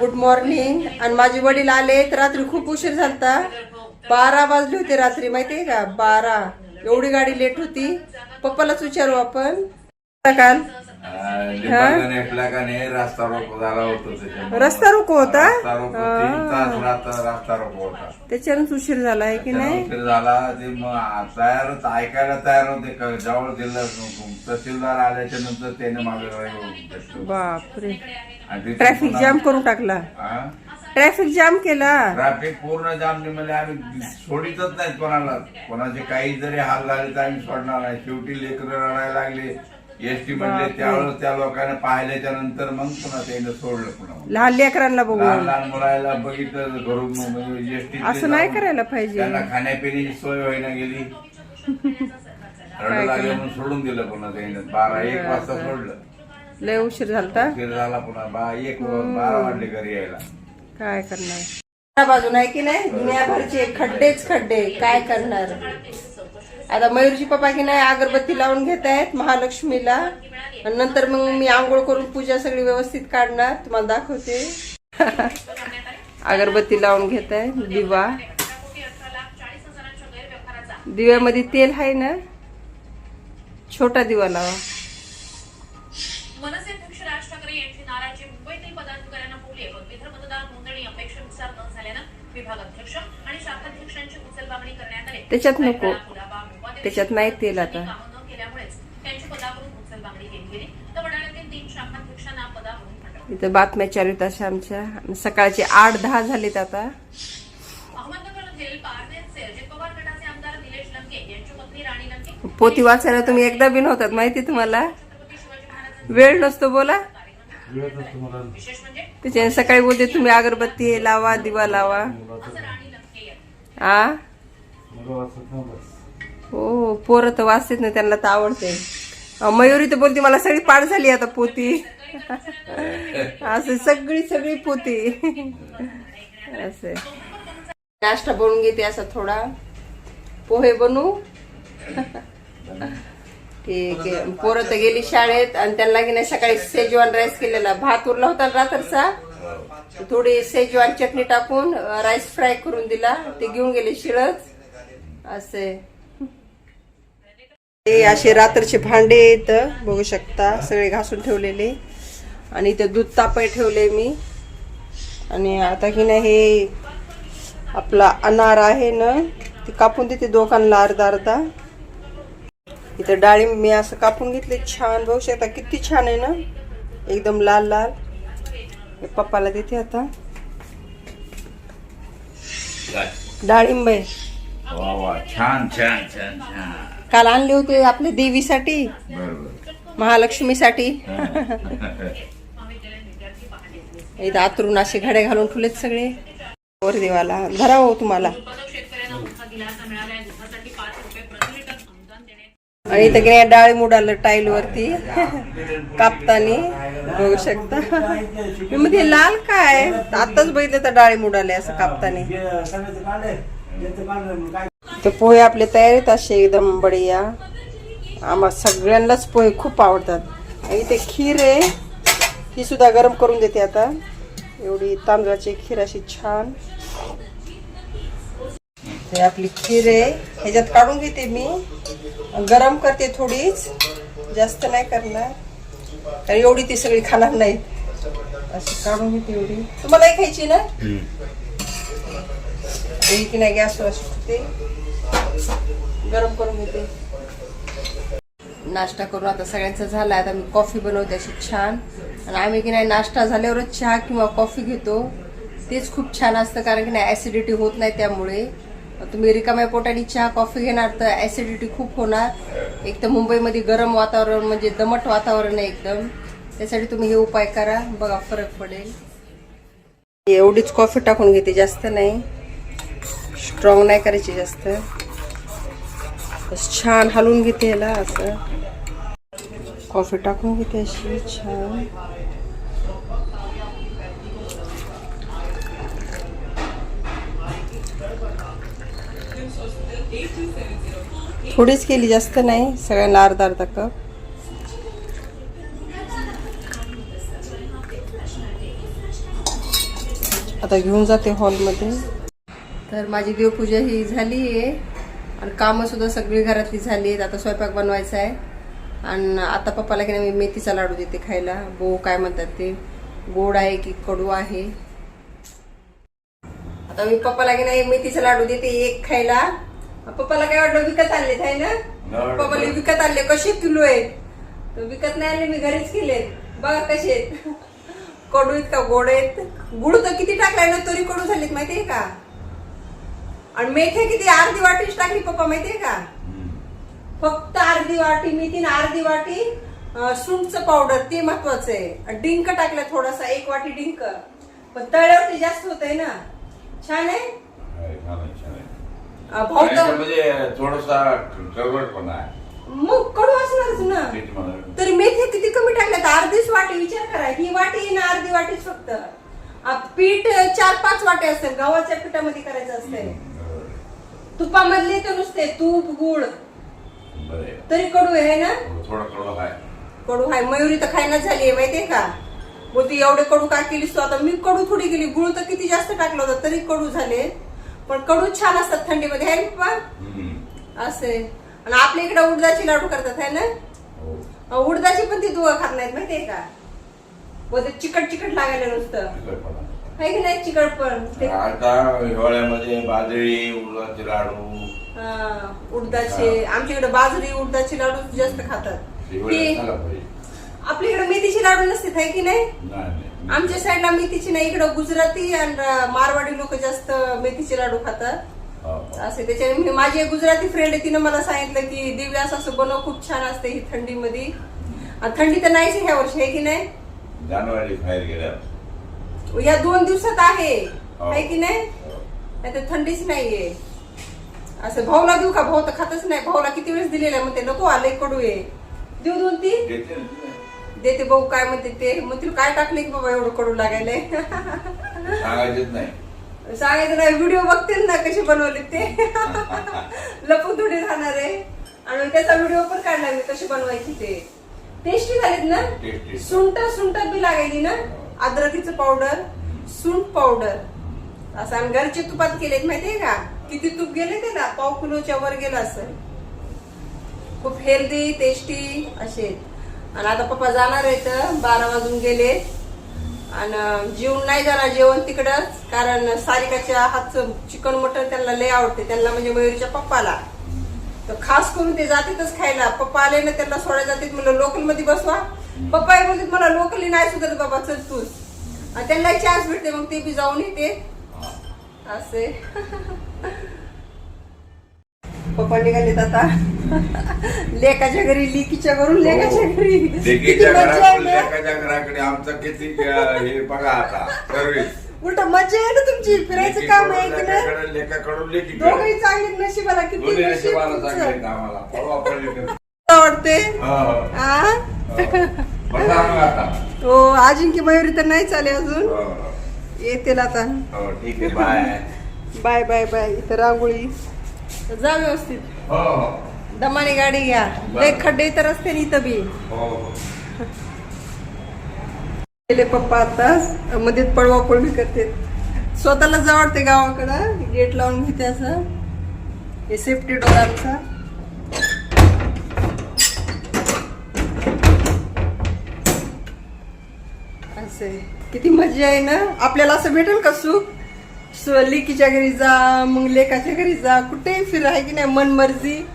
Good morning आणि माझे वडील आले तर रात्री खूप उशीर झालता. बारा वाजले होते रात्री माहितीये का? बारा. एवढी गाडी लेट होती. पप्पालाच विचारू आपण. काल रस्ता रोको झाला होतो. रस्ता रोको होता? रस्ता रोको होता. त्याच्यानंच उशीर झाला आहे की नाही? उशीर झाला ते मग तयारच ऐकायला तयार होते जवळ जिल्हा तहसीलदार आल्याच्यानंतर त्याने मागे बापरे. ट्रॅफिक जाम करून टाकला. ट्रॅफिक ट्रॅफिक जाम केला. पूर्ण जाम म्हणजे आम्ही सोडितच नाही कोणाला. कोणाचे काही जरी हाल झाले तर आम्ही सोडणार नाही. शेवटी लेकरं रडायला लागले. एसटी म्हणले त्यावेळेस त्या लोकांना पाहिल्याच्या नंतर मग पुन्हा त्याने सोडलं पुन्हा लहान लेकरांना बघू लहान लहान मुलाला बघितलं घरून एसटी असं नाही करायला पाहिजे. त्यांना खाण्यापिण्याची सोय व्हायला गेली. रडू लागले म्हणून सोडून दिलं पुन्हा त्याने. बारा एक वाजता सोडलं. लय उशीर झालता? फिर झाला पुन्हा. बा एक बारा वाजले घरी यायला. काय करणार? बाजून आहे की नाही? दुनियाभरचे खड्डेच खड्डे. काय करणार? आता मयूरची पप्पा की नाही अगरबत्ती लावून घेत आहेत महालक्ष्मीला. नंतर मग मी आंघोळ करून पूजा सगळी व्यवस्थित काढणार. तुम्हाला दाखवते. अगरबत्ती लावून घेत आहे. दिवा. दिव्यामध्ये तेल आहे ना? छोटा दिवा लावा. मनसे अध्यक्ष राज ठाकरे यांची नाराजी मुंबईतील पदाधिकाऱ्यांना बोलले पदवीधर मतदार नोंदणी अपेक्षेनुसार न झाल्यानं विभागाध्यक्ष आणि शाखाध्यक्षांची उचलबांगणी करण्यात आली. त्याच्यात नको. त्याच्यात नाही तेल आता. इथं बातम्या चालू अशा आमच्या. सकाळचे आठ दहा झालेत आता. अहमदनगरमधील पारनेरचे अजित पवार गटाचे आमदार निलेश लंके यांची पत्नी राणी लंके. पोती वाचायला तुम्ही एकदा बी नव्हतात माहिती तुम्हाला? वेळ नसतो बोला. विशेष म्हणजे त्याच्याने सकाळी बोलते तुम्ही अगरबत्ती लावा दिवा लावा. आ? हो पोरं तर वाचतेत ना त्यांना तर आवडते. मयुरी तर बोलते मला सगळी पाठ झाली आता पोती. असं सगळी सगळी पोती. असे. नाश्ता बनवून घेते असा थोडा. पोहे बनवू. ठीक आहे. पोरं तर गेली शाळेत आणि त्यांना की नाही सकाळी सेजवान राईस केलेला. भात उरला होता रात्रचा. थोडी सेजवान चटणी टाकून राईस फ्राय करून दिला. ते घेऊन गेले शिळच. असे. हे असे रात्रचे भांडे इथं बघू शकता सगळे घासून ठेवलेले. आणि इथे दूध तापाय ठेवले मी. आणि आता की नाही हे आपला अनार आहे ना ते कापून देते दोघांना अर्धा अर्धा. इथं डाळिंब मी असं कापून घेतले छान. बघू शकता किती छान आहे ना. एकदम लाल लाल. पप्पाला देते आता. डाळिंब आहे. छान छान छान छान. काल आणले होते आपल्या देवीसाठी महालक्ष्मीसाठी. इथं आतरून असे घड्या घालून ठेवलेत सगळे. वर देवाला धरा हो तुम्हाला. आणि इथं गेल्या डाळी उडालं टाईल वरती. कापतानी बघू शकता. मी मध्ये लाल काय? आताच बघितलं तर डाळी उडाले असं कापतानी. ते पोहे आपले तयार आहेत असे एकदम बढिया. आम्हा सगळ्यांनाच पोहे खूप आवडतात. आणि इथे खीर आहे. ही सुद्धा गरम करून देते आता. एवढी तांदळाची खीर अशी छान. हे आपली खीर आहे. ह्याच्यात काढून घेते मी. गरम करते थोडीच. जास्त नाही करणार. कारण एवढी ती सगळी खाणार नाही अशी काढून घेते एवढी. तुम्हाला खायची ना? की नाही गॅसवर ठेवते. गरम करून घेते. नाश्ता करून आता सगळ्यांचा झाला आता मी कॉफी बनवते अशी छान. आणि आम्ही की नाही नाश्ता झाल्यावरच चहा किंवा कॉफी घेतो. तेच खूप छान असतं कारण की नाही ॲसिडिटी होत नाही त्यामुळे. तुम्ही रिकाम्या पोटाने चहा कॉफी घेणार तर ॲसिडिटी खूप होणार. एक तर मुंबईमध्ये गरम वातावरण म्हणजे दमट वातावरण आहे एकदम. त्यासाठी तुम्ही हे उपाय करा बघा फरक पडेल. एवढीच कॉफी टाकून घेते जास्त नाही. स्ट्रॉंग नाही करायची जास्त. कसं छान हलवून घेते याला असं. कॉफी टाकून घेते अशी छान. थोडीच केली जास्त नाही सगळ्यांना अर्धा अर्धा कप. आता घेऊन जाते हॉलमध्ये तर माझी देवपूजा ही झाली आहे आणि कामं सुद्धा सगळी घरातली झाली आहेत. आता स्वयंपाक बनवायचा आहे. आणि आता पप्पाला की नाही मी मेथीचा लाडू देते खायला. गो काय म्हणतात ते? गोड आहे की कडू आहे? आता मी पप्पाला की नाही मेथीचा लाडू देते एक खायला. पप्पाला काय वाटलं विकत आणलेत आहे ना. पप्पाला विकत आणले कसे किलो आहेत तर विकत नाही आणले मी घरीच केलेत. बघा कसे आहेत. कडू आहेत का गोड आहेत. गुळ तर किती टाकलाय ना तरी कडू झालेत माहितीये का? आणि मेथ्या किती अर्धी वाटीच टाकली पप्पा माहितीये का? फक्त अर्धी वाटी मेथी आणि अर्धी वाटी सुंठचं पावडर ते महत्वाचं आहे. डिंक टाकलं थोडासा एक वाटी डिंक. पण तळ्यावरती जास्त होत आहे? ना छान आहे अं, भाऊ तर म्हणजे थोडासा कडवटपणा आहे. मग कडू असणारच ना. तरी मेथी किती कमी टाकल्यात? अर्धीच वाटी विचार करा. ही वाटी ना अर्धी वाटीच फक्त. पीठ चार पाच वाटे असतात गव्हाच्या पिठामध्ये करायचं असतंय. तुपामधले तर नुसते तूप गुळ. बरं आहे. तरी कडू आहे ना? थोडं कडू आहे. कडू आहे. मयुरी तर खायला झाली आहे माहितीये का? बोलती एवढे कडू का केलीस तू? आता मी कडू थोडी गेली गुळ तर किती जास्त टाकलं होतं तरी कडू झाले. पण कडू छान असतात थंडीमध्ये आहे ना पप्पा हम्म. असे. आणि आपल्या इकडे उडदाची लाडू करतात है ना? हो. उडदाची पण ती दुवा खात नाहीत माहितीये का? बोलते चिकट चिकट लागायला नुसतं. आहे की नाही ते आता हिवाळ्यामध्ये बाजरी उडदाचे लाडू. उडदाचे. आमच्याकडे बाजरी उडदाचे लाडू जास्त खातात. हिवाळ्यात ती झाला पाहिजे. आपल्या इकडे मेथीचे लाडू नसते आहे की नाही? नाही, नाही. आमच्या साईडला मेथीची नाही इकडं गुजराती आणि मारवाडी लोक जास्त मेथीचे लाडू खातात. हो, हो. असे त्याच्याने मी- माझी एक गुजराती फ्रेंड आहे तिनं मला सांगितलं की दिव्य असं बनव खूप छान असते ही थंडीमध्ये. आणि थंडी तर नाहीच ह्या वर्षी आहे की नाही? जानेवारी बाहेर गेल्या या दोन दिवसात आहे. हो. आहे की नाही? हो. नाही तर थंडीच नाहीये. असं भाऊला देऊ का? भाऊ तर खातच नाही. भाऊला किती वेळेस दिलेला आहे? म्हणते नको आले कडू आहे देऊ दोन ते. देते. भाऊ काय म्हणते ते? मग तिला काय टाकले की बाबा एवढं कडू नाही. सांगायचं नाही. व्हिडिओ बघतील ना कशी बनवले ते? लपून थोडी राहणार आहे. आणि त्याचा व्हिडिओ पण काढला मी कशी बनवायची ते. टेस्टी झालीत ना. सुंट सुंट बी लागायली ना? अद्रकीचं पावडर सुंठ पावडर असं आम्ही घरचे तुपात केलेत माहितीये का? किती तूप गेले त्याला? पाव किलोच्या वर गेलं असं. खूप हेल्दी टेस्टी असे. आणि आता पप्पा जाणार आहे तर बारा वाजून गेले. आणि जेवण नाही जाणार जेवण तिकडंच कारण सारिकाच्या हातचं चिकन मटन त्यांना लय आवडते. त्यांना म्हणजे मयुरीच्या पप्पाला. तर खास करून ते जातीतच खायला. पप्पा आले ना त्यांना सोडायला जातात म्हणलं लोकलमध्ये बसवा. पप्पा हे बोलतात मला लोकली नाही सुधरत बाबा चल तूच. आणि त्यांना चान्स भेटते मग ते बी जाऊन येते. असे. पप्पा निघालेत आता. लेकाच्या घरी लिकीच्या घरून लेकाच्या घरी. किती लेकीच्या आहे घराकडे ना? लेकाच्या घराकडे आमचं किती अं, हे बघा आता सर्विस. उलट मज्जा आहे ना तुमची? फिरायचं काम आहे की नाही लेकाकडे लेकाकडून दोघही चांगली नशिबाला किती दोन्ही नशीब नशिबाला तुमचं. चांगले आहेत आम्हाला. परवा. आवडते. हो, हो. आ? हो अजिंक्य मयुरी तर नाही चाले अजून. हो. येतील आता. हो ठीक आहे बाय. Bye bye bye. इथं रांगोळी. जा व्यवस्थित. हो दमाने गाडी घ्या. लय खड्डे तर असते ना इथं बी. गेले पप्पा आता. मध्ये पळवा पळवी करते. स्वतःला जावडते गावाकडं. गेट लावून घेते असं. हे सेफ्टी डोर आमचा. आहे. किती मजा आहे ना? आपल्याला असं भेटेल का सुख? सु- लेकीच्या घरी जा मग लेकाच्या घरी जा कुठेही फिरा आहे की नाही? मनमर्जी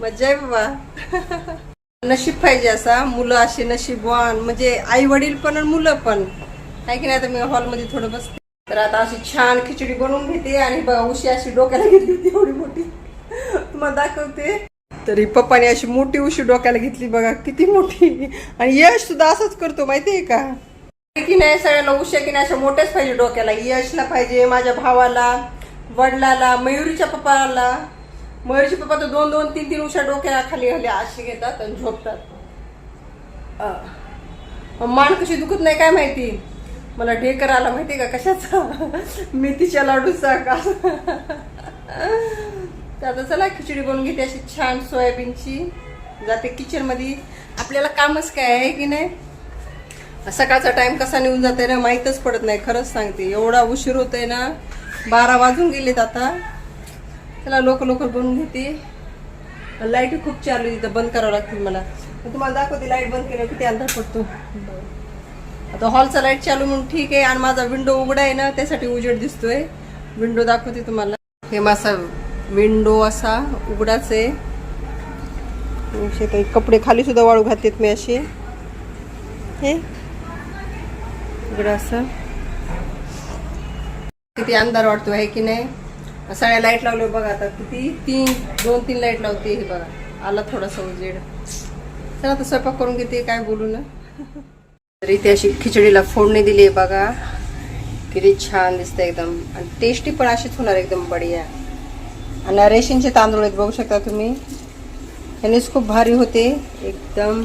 मजा आहे बाबा. नशीब पाहिजे असा. मुलं अशी नशीबवान. म्हणजे आई वडील पण आणि मुलं पण. आहे की नाही? आता मी हॉलमध्ये थोडं बसते. तर आता अशी छान खिचडी बनवून घेते आणि बघा उशी अशी डोक्याला घेतली होती एवढी मोठी. तुम्हाला दाखवते. तरी पप्पाने अशी मोठी उशी डोक्याला घेतली बघा किती मोठी. आणि यश सुद्धा असंच करतो माहितीये का? की नाही सगळ्यांना उशा की नाही अशा मोठ्याच पाहिजे डोक्याला. यशला पाहिजे माझ्या भावाला वडिलाला मयुरीच्या पप्पाला. मयुरीचे पप्पा तर दोन दोन तीन तीन उशा डोक्याला खाली खाली अशी घेतात आणि झोपतात. मान कशी दुखत नाही काय माहिती? मला ढेकर आला माहिती का कशाचा? मेथीच्या लाडूचा का? तर आता चला खिचडी बनवून घेते अशी छान सोयाबीनची. जाते किचनमध्ये आपल्याला कामच काय आहे की नाही? सकाळचा टाइम कसा निघून जाते ना माहीतच पडत नाही खरंच सांगते. एवढा उशीर होतोय ना बारा वाजून गेलेत आता. त्याला लोक लोक बनवून घेते. लाइट खूप चालू आहे इथं बंद करावं लागतील मला. तुम्हाला दाखवते लाइट बंद केलं किती अंधार पडतो. आता हॉलचा लाइट चालू म्हणून ठीक आहे आणि माझा विंडो उघडा आहे ना त्यासाठी उजेड दिसतोय. विंडो दाखवते तुम्हाला. हे माझा विंडो असा उघडाच आहे. असे काही कपडे खाली सुद्धा वाळू घातलेत मी असे. हे? इकडं असं. किती अंधार वाटतो आहे की नाही? सगळ्या लाइट लावले बघा आता किती? तीन दोन तीन लाइट लावते हे बघा. आला थोडासा उजेड. चला आता स्वयंपाक करून घेते काय बोलू ना. तर इथे अशी खिचडीला फोडणी दिली आहे बघा. किती छान दिसते एकदम. आणि टेस्टी पण अशीच होणार एकदम बढिया. आणि रेशनचे तांदूळ आहेत बघू शकता तुम्ही. ह्यानेच खूप भारी होते. एकदम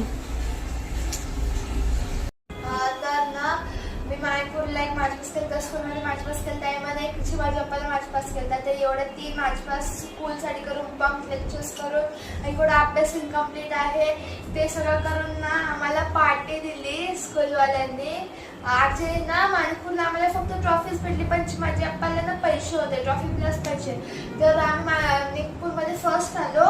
एवढे तीन माझी पास स्कूलसाठी करून बंक लेक्चर्स करून एवढा अभ्यास इनकम्प्लीट आहे. ते सगळं करून ना आम्हाला पार्टी दिली स्कूलवाल्यांनी आज ना माणपूरला आम्हाला फक्त ट्रॉफीज भेटली पण माझ्या पप्पाला ना पैसे होते ट्रॉफी प्लस पैसे. तर आम्ही नागपूरमध्ये फर्स्ट आलो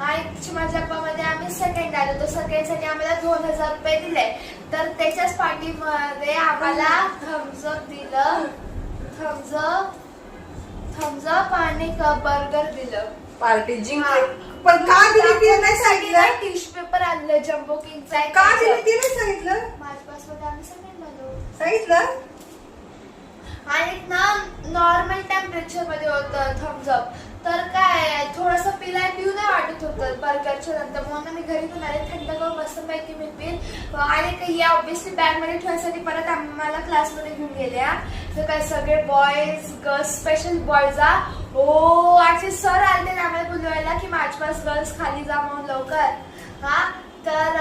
आणि माझ्या मध्ये आम्ही सेकंड आलो. तर सेकंडसाठी आम्हाला दोन हजार रुपये दिले. तर त्याच्याच पार्टीमध्ये आम्हाला थम्सअप दिलं. थम्सअप थम्सअप आणि बर्गर दिलं. पार्टी जिंकली. पण का दिली ते नाही सांगितलं? टिश्यू पेपर आणलं जम्बो किंगचा का दिली ते नाही सांगितलं? माझ्या पासमध्ये आम्ही आलो सांगितलं? आणि ना नॉर्मल टेम्परेचरमध्ये होतं थम्सअप तर काय थोडस पिलाय पिऊ नाही वाटत होतं बर्गरच्या नंतर. म्हणून मी घरी पण आले थंड करून मस्त पैकी मी पिल आणि या ऑब्विसली बॅगमध्ये ठेवण्यासाठी परत आम्हाला क्लासमध्ये घेऊन गेल्या. तर काय सगळे बॉयज गर्ल्स स्पेशल बॉयज ओ आजचे सर आले ना आम्हाला बोलवायला की माझ्यापास गर्ल्स खाली जा म्हणून लवकर. हा? तर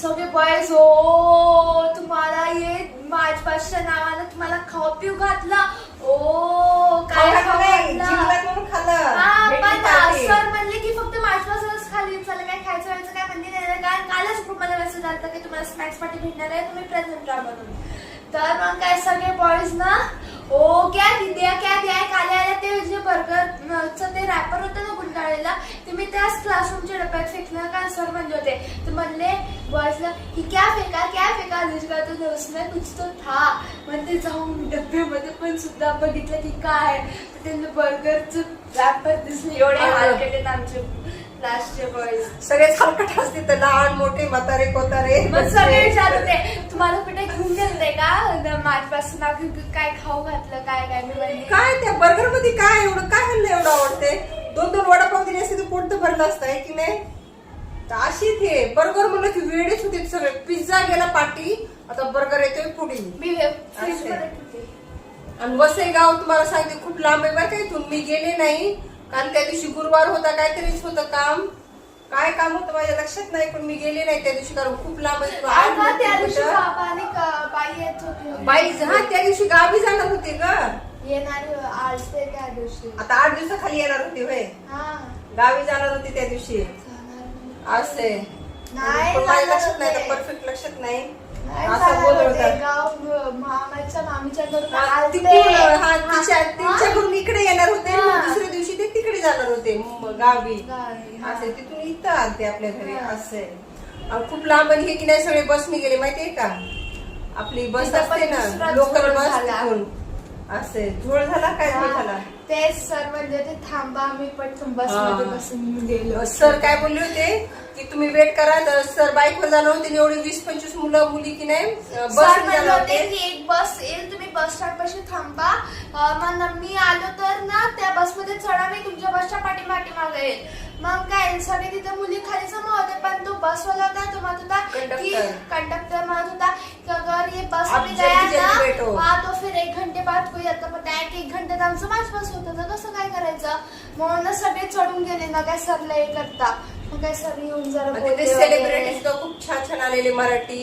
सगळे बॉयज ओ तुम्हाला ये माझपासच्या नावानं तुम्हाला खाऊ पिऊ घातला. ओ काय? हा, पण सर म्हणले की फक्त माझपासूनच खाली चला काय खायचं व्हायचं काय म्हणले नाही कारण कालच ग्रुपमध्ये मेसेज आलता की तुम्हाला स्नॅक्स पार्टी भेटणार आहे. तुम्ही प्रेझेंट राहा म्हणून. तर मग काय सगळे बॉयज ना? ओ क्या दिद्या क्या द्या काले आल्या ते जे बर्गरचं ते रॅपर होतं ना गुंडाळलेला ते मी त्याच क्लासरूमच्या डब्यात फेकलं का सर म्हणले होते. तर म्हणले बॉयजला की क्या फेका क्या फेका जिसका तो उसमें कुछ तो था. म्हणते जाऊन डब्यामध्ये पण सुद्धा बघितलं की काय? तर त्यांना बर्गरचं रॅपर दिसले. एवढे हाल केलेत आमचे क्लासचे बॉयज सगळे हलकट असते तर लहान मोठे म्हातारे कोतारे. मग सगळे विचारत होते तुम्हाला कुठे माझ्यापासून काय खाऊ घातलं काय काय मी म्हणले काय त्या बर्गरमध्ये काय एवढं काय हल्लं एवढं आवडते? दोन दोन वडापाव दिले असते तर पोट तर भरलं असतं आहे की नाही? तर अशी ते बर्गर म्हणलं की वेळेच होते सगळे. पिझ्झा गेला पाठी आता बर्गर येतोय पुढे. मी फ्रीजमध्ये ठेवते. आणि वसई गाव तुम्हाला सांगते खूप लांब आहे. बरं का इथून मी गेले नाही. कारण त्या दिवशी गुरुवार होता काहीतरीच होतं काम. काय काम होतं माझ्या लक्षात नाही पण मी गेले नाही त्या दिवशी कारण खूप लांब आहे. अगं, त्या दिवशी कुठं. बाबा आणि क- बाई येत होती बाई हा त्या दिवशी गावी जाणार होते ग येणार आज ते त्या दिवशी आता आठ दिवसाखाली येणार होते होय हा गावी जाणार होते त्या दिवशी जाणार. असे नाही पण माझ्या जाणार लक्षात नाही होते. परफेक्ट लक्षात नाही तिच्याकडून इकडे येणार होते दुसऱ्या दिवशी ते तिकडे जाणार होते गावी. असे तिथून इथं आलते आपल्या घरी. असे. खूप लांब आणि हे की नाही सगळे बसने गेले माहितीये का? आपली बस असते ना लोकल बस असे झोळ झाला काय झोळ झाला? तेच सर म्हणजे ते थांबा आम्ही पण बसमध्ये. बसून गेलो सर काय बोलले होते? की तुम्ही वेट करा. तर सर बाईकवर जाणार होते एवढी वीस पंचवीस मुलं मुली की नाही बस सर म्हणले जाणार होते. होते की एक बस येईल तुम्ही बस स्टॉप पाशी थांबा. अं, मग मी आलो तर ना त्या बसमध्ये चढा मी तुमच्या बसच्या पाठी पाठीमागे येईल. मग काय सगळे तिथे मुली खाली जमा होते पण तो बसवाला होता तो म्हणत होता की कंडक्टर. कंडक्टर म्हणत होता की अगर ये बस आप में जल्दी गया जल्दी बैठो. ना हाँ तो फिर एक घंटे बाद कोई आता पण डायरेक्ट एक घंट्यात आमचं माझ बस होतं तर कसं काय करायचं? म्हणून सगळे चढून गेले ना काय सरला हे करता. मग काय सर येऊन जरा बोलले तिथे वगैरे. सुद्धा खूप छान छान आलेले मराठी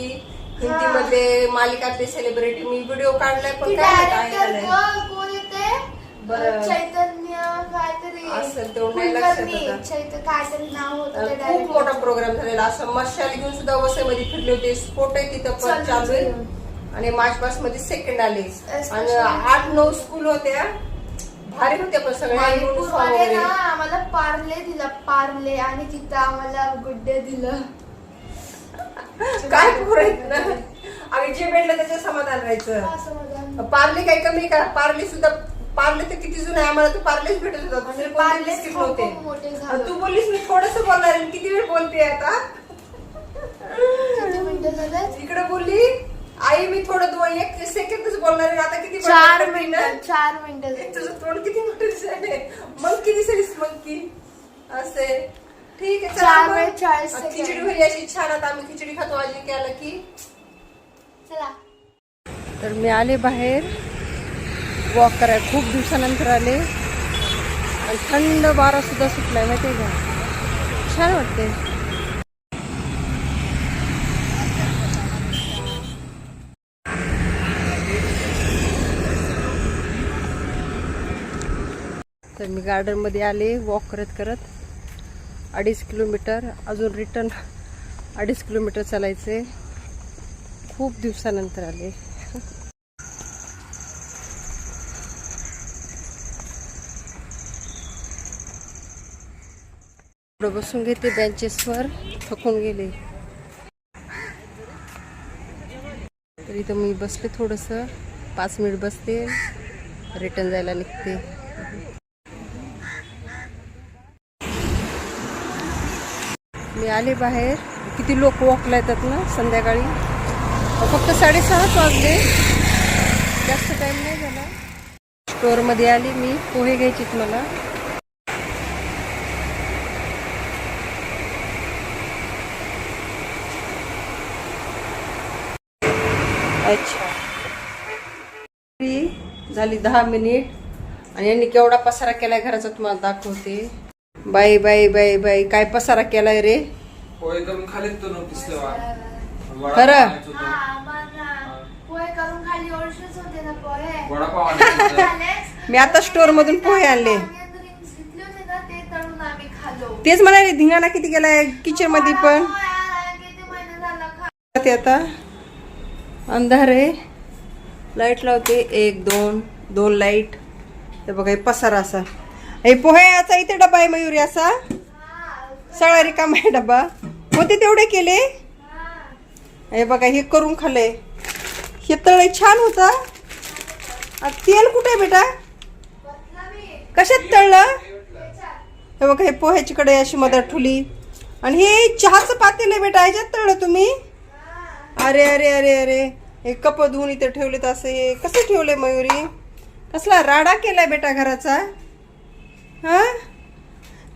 हिंदी मध्ये मालिकातले सेलिब्रिटी मी व्हिडिओ काढलाय पण काय डायरेक्टर नाही. कोण येते? बरं. चैतन्य असेल तेवढं नाही लक्षात कुलकर्णी. आता. च्या इथं काहीतरी नाव होतं ते खूप मोठा प्रोग्राम झालेला. असं मशाल घेऊन सुद्धा वसईमध्ये फिरले होते. स्पोर्ट आहे तिथं पण चालू चालू आहे. आणि मार्च पासमध्ये सेकंड आले आणि आठ नऊ स्कूल होत्या. भारी पण uniform माणिकपूरमध्ये वगैरे. ना आम्हाला पार्ले दिलं पार्ले आणि तिथं आम्हाला गुड्डे दिलं. काय ना? आम्ही जे भेटलं त्याचं समाधान राहायचं पार्ले काही कमी का पार्ले सुद्धा पार्ले तर किती जुनं आहे आम्हाला तर पार्लेच भेटत होता. दुसरे कोणते पार्ले बिस्किट खूप नव्हते. मोठे झाले. आणि तू बोललीस मी थोडस बोलणार आहे. किती वेळ बोलते आता? किती मिनिटं झाले इकडे बोलली. आई मी थोडं दोन एक बोलणार आता किती चार मिनिटं? चार मिनिटं. तुझं तोंड किती मोठं दिसायले मंकी दिसेलीस मंकी. असे. ठीक आहे चार. वेळ चाळीस. खिचडी घरी अशी छान आता आम्ही खिचडी खातो आजी की आलं की. चला. तर मी आले बाहेर. वॉक कराय खूप दिवसानंतर आले. आणि थंड वारा सुद्धा सुटलाय माहितीये का? छान वाटते तर मी गार्डनमध्ये आले वॉक करत करत. अडीच किलोमीटर अजून रिटर्न अडीच किलोमीटर चालायचे. खूप दिवसानंतर आले. बसून घेते बेंचेसवर थकून गेले. तर इथं मी बसले थोडंसं. पाच मिनिट बसते रिटर्न जायला निघते. मी आले बाहेर. किती लोक वॉकला येतात ना संध्याकाळी. फक्त साडेसहाच वाजले. जास्त टाईम नाही झाला. स्टोअरमध्ये आली मी. पोहे घ्यायचीत मला. अच्छा. झाली दहा मिनिट. आणि यांनी केवढा पसारा केलाय घराचा तुम्हाला दाखवते. बाई बाई बाई बाई काय पसारा केलाय रे? तो खरं? हा पोहे करून खाली होते ना पोहे. मी आता स्टोअर मधून पोहे आणले. Onion rings घेतले होते ना ते तळून आम्ही खाल्लो तेच म्हणाले धिंगाणा किती केलाय किचनमध्ये पण? यार, किती महिने झाला खा ते आता. अंधार आहे. लाइट लावते. एक दोन दोन लाइट हे बघा हे पसारा असा. हे पोह्याचा इथे डबा आहे मयुरी असा? सगळा रिकामा आहे डबा. होते तेवढे केले? हे बघा हे करून खाले हे तळे छान होता. आ, तेल कुठे बेटा? कशात तळलं? हे बघा हे पोह्याची कडे अशी मदर ठुली आणि हे चहाचं पातेल आहे बेटा ह्याच्यात तळलं तुम्ही? अरे अरे अरे अरे. हे कप धुवून इथे ठेवलेत असे. हे कसं ठेवले मयुरी? कसला राडा केलाय बेटा घराचा? हा?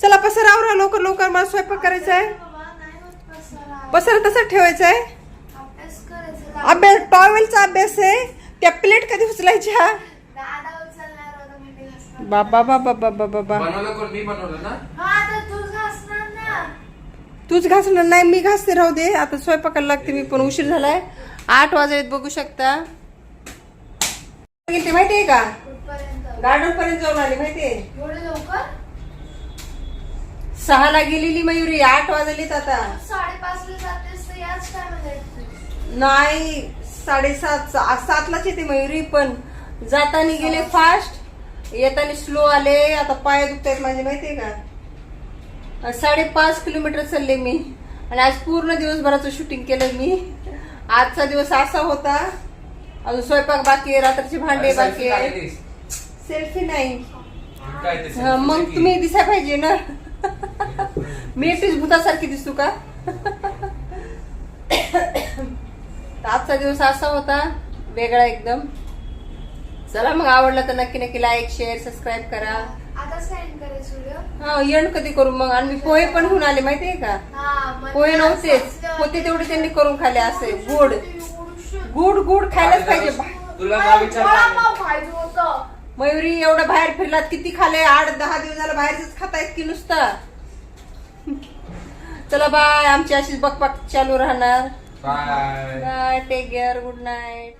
चला पसर आवरा लवकर लवकर. मला स्वयंपाक करायचा आहे पसारा. तसा ठेवायचा आहे अभ्यास टॉवेलचा अभ्यास आहे. त्या प्लेट कधी उचलायच्या. बाबा बाबा बाबा बाबा. बनवलं कोण? मी बनवलं ना? हा तर तू घासणार ना. तूच घासणार नाही मी घासते राहू दे. आता स्वयंपाकाला लागते मी पण उशीर झालाय. आठ वाजलेत बघू शकता. गेलते माहितीये का? गार्डन पर्यंत जाऊन आली माहितीये? एवढे लवकर? सहाला गेलेली मयुरी आठ वाजलेत आता. साडेपाच ला जातेस तर याच टायमाला नाही साडेसात सा- सातलाच येते मयुरी पण जाताना गेले फास्ट येताना स्लो आले. आता पाय दुखतायत माझे माहितीये का? आणि साडेपाच किलोमीटर चालले मी. आणि आज पूर्ण दिवसभराचं शूटिंग केलं मी. आजचा दिवस असा होता. अजून स्वयंपाक बाकी आहे रात्रीचे भांडे बाकी आहे. सेल्फी नाही. काय ते हा, मग? तुम्ही दिसाय पाहिजे ना. मी एकटीच भूतासारखी दिसू का? तर आजचा दिवस असा होता वेगळा एकदम. चला मग आवडला तर नक्की नक्की लाईक शेअर सबस्क्राईब करा. आता सेंड करायचं व्हिडिओ हा एंड कधी करू मग? आणि मी पोहे पण घेऊन आले माहितीये का? हा पोहे नव्हतेच. होते तेवढे त्यांनी करून खाल्ले असे. गोड. गुड. गुड खायलाच पाहिजे. तुला मला ना विचारलं वडापाव खायचं होतं. मयुरी एवढं बाहेर फिरलात किती खाले? आठ दहा दिवस झाला बाहेरच खातायत की नुसतं? चला बाय आमची अशीच बकबक चालू राहणार. Bye. Bye take care good night